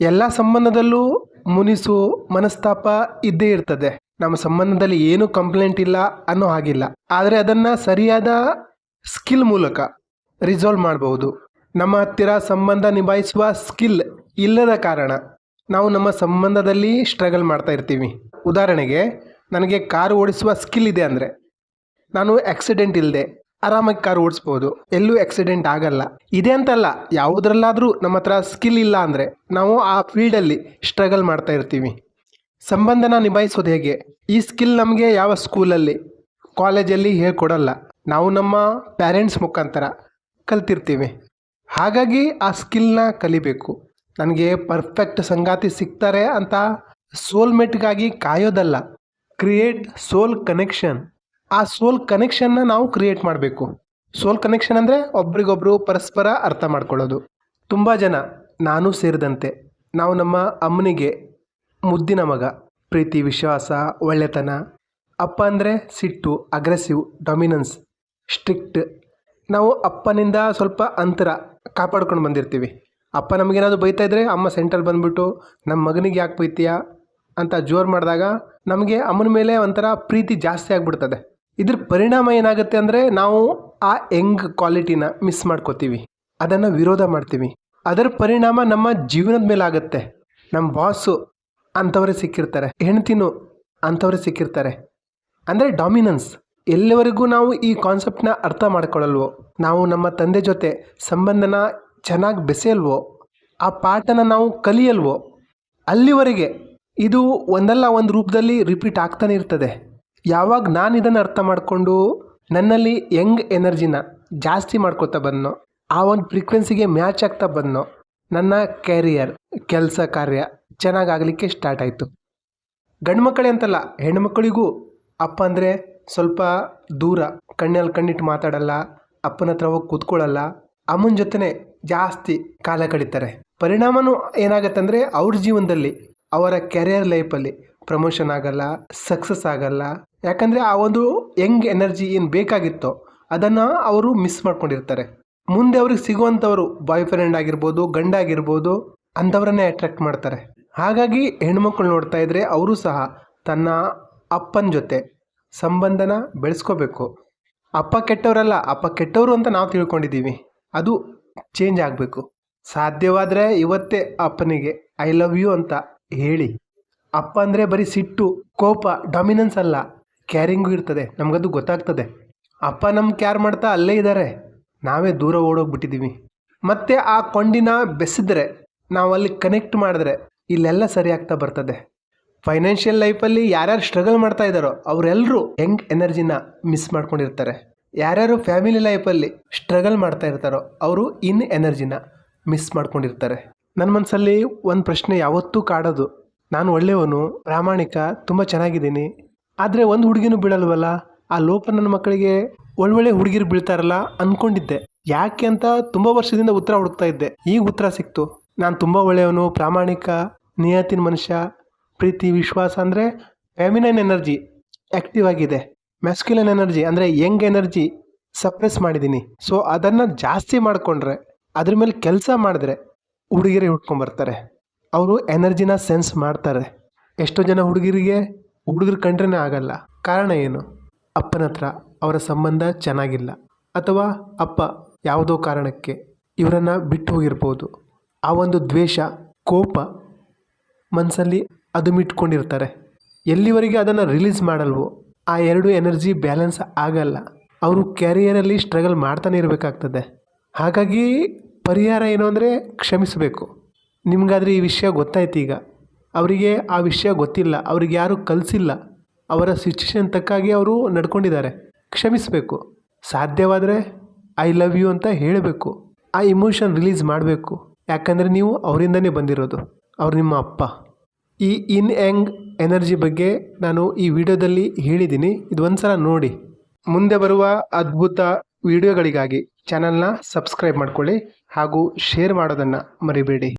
ಎಲ್ಲ ಸಂಬಂಧದಲ್ಲೂ ಮುನಿಸು ಮನಸ್ತಾಪ ಇದ್ದೇ ಇರ್ತದೆ. ನಮ್ಮ ಸಂಬಂಧದಲ್ಲಿ ಏನು ಕಂಪ್ಲೇಂಟ್ ಇಲ್ಲ ಅನ್ನೋ ಹಾಗಿಲ್ಲ. ಆದರೆ ಅದನ್ನು ಸರಿಯಾದ ಸ್ಕಿಲ್ ಮೂಲಕ ರಿಸಾಲ್ವ್ ಮಾಡಬಹುದು. ನಮ್ಮ ಹತ್ತಿರ ಸಂಬಂಧ ನಿಭಾಯಿಸುವ ಸ್ಕಿಲ್ ಇಲ್ಲದ ಕಾರಣ ನಾವು ನಮ್ಮ ಸಂಬಂಧದಲ್ಲಿ ಸ್ಟ್ರಗಲ್ ಮಾಡ್ತಾ ಇರ್ತೀವಿ. ಉದಾಹರಣೆಗೆ, ನನಗೆ ಕಾರು ಓಡಿಸುವ ಸ್ಕಿಲ್ ಇದೆ ಅಂದರೆ, ನಾನು ಆಕ್ಸಿಡೆಂಟ್ ಇಲ್ಲದೆ ಆರಾಮಾಗಿ ಕಾರ್ ಓಡಿಸ್ಬೋದು. ಎಲ್ಲೂ ಆಕ್ಸಿಡೆಂಟ್ ಆಗಲ್ಲ. ಇದೆ ಅಂತಲ್ಲ, ಯಾವುದ್ರಲ್ಲಾದರೂ ನಮ್ಮ ಹತ್ರ ಸ್ಕಿಲ್ ಇಲ್ಲ ಅಂದರೆ ನಾವು ಆ ಫೀಲ್ಡಲ್ಲಿ ಸ್ಟ್ರಗಲ್ ಮಾಡ್ತಾ ಇರ್ತೀವಿ. ಸಂಬಂಧನ ನಿಭಾಯಿಸೋದು ಹೇಗೆ? ಈ ಸ್ಕಿಲ್ ನಮಗೆ ಯಾವ ಸ್ಕೂಲಲ್ಲಿ ಕಾಲೇಜಲ್ಲಿ ಹೇಳ್ಕೊಡಲ್ಲ. ನಾವು ನಮ್ಮ ಪ್ಯಾರೆಂಟ್ಸ್ ಮುಖಾಂತರ ಕಲ್ತಿರ್ತೀವಿ. ಹಾಗಾಗಿ ಆ ಸ್ಕಿಲ್ನ ಕಲಿಬೇಕು. ನನಗೆ ಪರ್ಫೆಕ್ಟ್ ಸಂಗಾತಿ ಸಿಗ್ತಾರೆ ಅಂತ ಸೋಲ್ಮೇಟ್ಗಾಗಿ ಕಾಯೋದಲ್ಲ. ಕ್ರಿಯೇಟ್ ಸೋಲ್ ಕನೆಕ್ಷನ್ ಆ ಸೋಲ್ ಕನೆಕ್ಷನ್ನ ನಾವು ಕ್ರಿಯೇಟ್ ಮಾಡಬೇಕು. ಸೋಲ್ ಕನೆಕ್ಷನ್ ಅಂದರೆ ಒಬ್ರಿಗೊಬ್ರು ಪರಸ್ಪರ ಅರ್ಥ ಮಾಡ್ಕೊಳ್ಳೋದು. ತುಂಬ ಜನ ನಾನು ಸೇರಿದಂತೆ ನಾವು ನಮ್ಮ ಅಮ್ಮನಿಗೆ ಮುದ್ದಿನ ಮಗ, ಪ್ರೀತಿ, ವಿಶ್ವಾಸ, ಒಳ್ಳೆತನ, ಅಪ್ಪ ಅಂದರೆ ಸಿಟ್ಟು ಅಗ್ರೆಸಿವ್ ಡೊಮಿನೆನ್ಸ್ ಸ್ಟ್ರಿಕ್ಟ್ ನಾವು ಅಪ್ಪನಿಂದ ಸ್ವಲ್ಪ ಅಂತರ ಕಾಪಾಡ್ಕೊಂಡು ಬಂದಿರ್ತೀವಿ. ಅಪ್ಪ ನಮಗೇನಾದ್ರು ಬೈತಾ ಇದ್ರೆ ಅಮ್ಮ ಸೆಂಟ್ರಲ್ಲಿ ಬಂದುಬಿಟ್ಟು ನಮ್ಮ ಮಗನಿಗೆ ಯಾಕೆ ಬೈತೀಯಾ? ಅಂತ ಜೋರು ಮಾಡಿದಾಗ ನಮಗೆ ಅಮ್ಮನ ಮೇಲೆ ಒಂಥರ ಪ್ರೀತಿ ಜಾಸ್ತಿ ಆಗಿಬಿಡ್ತದೆ. ಇದ್ರ ಪರಿಣಾಮ ಏನಾಗುತ್ತೆ ಅಂದರೆ ನಾವು ಆ ಯಂಗ್ ಕ್ವಾಲಿಟಿನ ಮಿಸ್ ಮಾಡ್ಕೋತೀವಿ. ಅದನ್ನು ವಿರೋಧ ಮಾಡ್ತೀವಿ. ಅದರ ಪರಿಣಾಮ ನಮ್ಮ ಜೀವನದ ಮೇಲೆ ಆಗುತ್ತೆ. ನಮ್ಮ ಬಾಸು ಅಂಥವರೇ ಸಿಕ್ಕಿರ್ತಾರೆ. ಹೆಣ್ತಿನೂ ಅಂಥವರೇ ಸಿಕ್ಕಿರ್ತಾರೆ. ಅಂದರೆ ಡಾಮಿನೆನ್ಸ್ ಎಲ್ಲಿವರೆಗೂ ನಾವು ಈ ಕಾನ್ಸೆಪ್ಟನ್ನ ಅರ್ಥ ಮಾಡ್ಕೊಳ್ಳಲ್ವೋ ನಾವು ನಮ್ಮ ತಂದೆ ಜೊತೆ ಸಂಬಂಧನ ಚೆನ್ನಾಗಿ ಬೆಸೆಯಲ್ವೋ, ಆ ಪಾಠನ ನಾವು ಕಲಿಯಲ್ವೋ, ಅಲ್ಲಿವರೆಗೆ ಇದು ಒಂದಲ್ಲ ಒಂದು ರೂಪದಲ್ಲಿ ರಿಪೀಟ್ ಆಗ್ತಾನೆ ಇರ್ತದೆ. ಯಾವಾಗ ನಾನು ಇದನ್ನು ಅರ್ಥ ಮಾಡಿಕೊಂಡು ನನ್ನಲ್ಲಿ ಯಂಗ್ ಎನರ್ಜಿನ ಜಾಸ್ತಿ ಮಾಡ್ಕೋತಾ ಬಂದನೋ, ಆ ಒಂದು ಫ್ರೀಕ್ವೆನ್ಸಿಗೆ ಮ್ಯಾಚ್ ಆಗ್ತಾ ಬಂದನೋ, ನನ್ನ ಕ್ಯಾರಿಯರ್, ಕೆಲಸ ಕಾರ್ಯ ಚೆನ್ನಾಗಾಗಲಿಕ್ಕೆ ಸ್ಟಾರ್ಟ್ ಆಯಿತು. ಗಂಡು ಮಕ್ಕಳೇ ಅಂತಲ್ಲ, ಹೆಣ್ಮಕ್ಳಿಗೂ ಅಪ್ಪ ಅಂದರೆ ಸ್ವಲ್ಪ ದೂರ, ಕಣ್ಣಲ್ಲಿ ಕಣ್ಣಿಟ್ಟು ಮಾತಾಡಲ್ಲ, ಅಪ್ಪನ ಹತ್ರ ಹೋಗಿ ಕೂತ್ಕೊಳ್ಳಲ್ಲ, ಅಮ್ಮನ ಜೊತೆನೇ ಜಾಸ್ತಿ ಕಾಲ ಕಳೀತಾರೆ. ಪರಿಣಾಮನೂ ಏನಾಗತ್ತಂದರೆ ಅವ್ರ ಜೀವನದಲ್ಲಿ ಅವರ ಕೆರಿಯರ್ ಲೈಫಲ್ಲಿ ಪ್ರಮೋಷನ್ ಆಗಲ್ಲ, ಸಕ್ಸಸ್ ಆಗಲ್ಲ ಯಾಕಂದರೆ ಆ ಒಂದು ಯಂಗ್ ಎನರ್ಜಿ ಏನು ಬೇಕಾಗಿತ್ತೋ ಅದನ್ನು ಅವರು ಮಿಸ್ ಮಾಡ್ಕೊಂಡಿರ್ತಾರೆ. ಮುಂದೆ ಅವ್ರಿಗೆ ಸಿಗುವಂಥವರು ಬಾಯ್ ಫ್ರೆಂಡ್ ಆಗಿರ್ಬೋದು, ಗಂಡ ಆಗಿರ್ಬೋದು, ಅಂಥವ್ರನ್ನೇ ಅಟ್ರಾಕ್ಟ್ ಮಾಡ್ತಾರೆ. ಹಾಗಾಗಿ ಹೆಣ್ಮಕ್ಳು ನೋಡ್ತಾ ಇದ್ರೆ ಅವರು ಸಹ ತನ್ನ ಅಪ್ಪನ ಜೊತೆ ಸಂಬಂಧನ ಬೆಳೆಸ್ಕೋಬೇಕು. ಅಪ್ಪ ಕೆಟ್ಟವರಲ್ಲ, ಅಪ್ಪ ಕೆಟ್ಟವರು ಅಂತ ನಾವು ತಿಳ್ಕೊಂಡಿದ್ದೀವಿ. ಅದು ಚೇಂಜ್ ಆಗಬೇಕು. ಸಾಧ್ಯವಾದರೆ ಇವತ್ತೇ ಅಪ್ಪನಿಗೆ ಐ ಲವ್ ಯು ಅಂತ ಹೇಳಿ. ಅಪ್ಪ ಅಂದರೆ ಬರೀ ಸಿಟ್ಟು, ಕೋಪ ಡಾಮಿನೆನ್ಸ್ ಅಲ್ಲ. ಕ್ಯಾರಿಂಗು ಇರ್ತದೆ. ನಮಗದು ಗೊತ್ತಾಗ್ತದೆ. ಅಪ್ಪ ನಮ್ಮ ಕ್ಯಾರ್ ಮಾಡ್ತಾ ಅಲ್ಲೇ ಇದ್ದಾರೆ ನಾವೇ ದೂರ ಓಡೋಗ್ಬಿಟ್ಟಿದ್ದೀವಿ ಮತ್ತೆ ಆ ಕೊಂಡಿನ ಬೆಸಿದ್ರೆ ನಾವು ಅಲ್ಲಿ ಕನೆಕ್ಟ್ ಮಾಡಿದ್ರೆ ಇಲ್ಲೆಲ್ಲ ಸರಿಯಾಗ್ತಾ ಬರ್ತದೆ. ಫೈನಾನ್ಷಿಯಲ್ ಲೈಫಲ್ಲಿ ಯಾರ್ಯಾರು ಸ್ಟ್ರಗಲ್ ಮಾಡ್ತಾ ಇದ್ದಾರೋ ಅವರೆಲ್ಲರೂ ಯಂಗ್ ಎನರ್ಜಿನ ಮಿಸ್ ಮಾಡ್ಕೊಂಡಿರ್ತಾರೆ. ಯಾರ್ಯಾರು ಫ್ಯಾಮಿಲಿ ಲೈಫಲ್ಲಿ ಸ್ಟ್ರಗಲ್ ಮಾಡ್ತಾ ಇರ್ತಾರೋ, ಅವರು ಇನ್ ಎನರ್ಜಿನ ಮಿಸ್ ಮಾಡ್ಕೊಂಡಿರ್ತಾರೆ. ನನ್ನ ಮನಸ್ಸಲ್ಲಿ ಒಂದು ಪ್ರಶ್ನೆ ಯಾವತ್ತೂ ಕಾಡೋದು. ನಾನು ಒಳ್ಳೆಯವನು, ಪ್ರಾಮಾಣಿಕ, ತುಂಬ ಚೆನ್ನಾಗಿದ್ದೀನಿ ಆದರೆ ಒಂದು ಹುಡುಗಿನೂ ಬೀಳಲ್ವಲ್ಲ? ಆ ಲೋಪ ನನ್ನ ಮಕ್ಕಳಿಗೆ ಒಳ್ಳೊಳ್ಳೆ ಹುಡುಗಿರು ಬೀಳ್ತಾರಲ್ಲ ಅಂದ್ಕೊಂಡಿದ್ದೆ ಯಾಕೆ ಅಂತ ತುಂಬ ವರ್ಷದಿಂದ ಉತ್ತರ ಹುಡುಕ್ತಾ ಇದ್ದೆ. ಈಗ ಉತ್ತರ ಸಿಕ್ತು. ನಾನು ತುಂಬ ಒಳ್ಳೆಯವನು, ಪ್ರಾಮಾಣಿಕ, ನಿಯತ್ತಿನ ಮನುಷ್ಯ, ಪ್ರೀತಿ, ವಿಶ್ವಾಸ ಅಂದರೆ ಫ್ಯಾಮಿನೈನ್ ಎನರ್ಜಿ ಆ್ಯಕ್ಟಿವ್ ಆಗಿದೆ. ಮ್ಯಾಸ್ಕ್ಯುಲನ್ ಎನರ್ಜಿ ಅಂದರೆ ಯಂಗ್ ಎನರ್ಜಿ ಸಪ್ರೆಸ್ ಮಾಡಿದ್ದೀನಿ. ಸೊ ಅದನ್ನು ಜಾಸ್ತಿ ಮಾಡಿಕೊಂಡ್ರೆ, ಅದ್ರ ಮೇಲೆ ಕೆಲಸ ಮಾಡಿದ್ರೆ ಹುಡುಗಿರೇ ಹುಡ್ಕೊಂಬರ್ತಾರೆ ಅವರು ಎನರ್ಜಿನ ಸೆನ್ಸ್ ಮಾಡ್ತಾರೆ. ಎಷ್ಟೋ ಜನ ಹುಡುಗಿರಿಗೆ ಹುಡುಗರು ಕಂಡ್ರೇ ಆಗಲ್ಲ. ಕಾರಣ ಏನು? ಅಪ್ಪನ ಹತ್ರ ಅವರ ಸಂಬಂಧ ಚೆನ್ನಾಗಿಲ್ಲ. ಅಥವಾ ಅಪ್ಪ ಯಾವುದೋ ಕಾರಣಕ್ಕೆ ಇವರನ್ನು ಬಿಟ್ಟು ಹೋಗಿರ್ಬೋದು. ಆ ಒಂದು ದ್ವೇಷ, ಕೋಪ ಮನಸ್ಸಲ್ಲಿ ಅದುಮಿಟ್ಕೊಂಡಿರ್ತಾರೆ. ಎಲ್ಲಿವರೆಗೆ ಅದನ್ನು ರಿಲೀಸ್ ಮಾಡಲ್ವೋ, ಆ ಎರಡು ಎನರ್ಜಿ ಬ್ಯಾಲೆನ್ಸ್ ಆಗಲ್ಲ. ಅವರು ಕ್ಯಾರಿಯರಲ್ಲಿ ಸ್ಟ್ರಗಲ್ ಮಾಡ್ತಾನೆ ಇರಬೇಕಾಗ್ತದೆ. ಹಾಗಾಗಿ ಪರಿಹಾರ ಏನು ಅಂದರೆ ಕ್ಷಮಿಸಬೇಕು. ನಿಮಗಾದರೆ ಈ ವಿಷಯ ಗೊತ್ತಾಯ್ತು ಈಗ ಅವರಿಗೆ ಆ ವಿಷಯ ಗೊತ್ತಿಲ್ಲ, ಅವ್ರಿಗೆ ಯಾರೂ ಕಲಿಸಿಲ್ಲ. ಅವರ ಸಿಚುವೇಶನ್ ತಕ್ಕಾಗಿ ಅವರು ನಡ್ಕೊಂಡಿದ್ದಾರೆ. ಕ್ಷಮಿಸಬೇಕು. ಸಾಧ್ಯವಾದರೆ ಐ ಲವ್ ಯು ಅಂತ ಹೇಳಬೇಕು. ಆ ಇಮೋಷನ್ ರಿಲೀಸ್ ಮಾಡಬೇಕು. ಯಾಕಂದರೆ ನೀವು ಅವರಿಂದನೇ ಬಂದಿರೋದು. ಅವ್ರು ನಿಮ್ಮ ಅಪ್ಪ. ಈ ಇನ್ ಯಂಗ್ ಎನರ್ಜಿ ಬಗ್ಗೆ ನಾನು ಈ ವಿಡಿಯೋದಲ್ಲಿ ಹೇಳಿದ್ದೀನಿ. ಇದು ಒಂದ್ಸಲ ನೋಡಿ. ಮುಂದೆ ಬರುವ ಅದ್ಭುತ ವಿಡಿಯೋಗಳಿಗಾಗಿ ಚಾನಲ್ನ ಸಬ್ಸ್ಕ್ರೈಬ್ ಮಾಡ್ಕೊಳ್ಳಿ ಹಾಗೂ ಶೇರ್ ಮಾಡೋದನ್ನು ಮರಿಬೇಡಿ.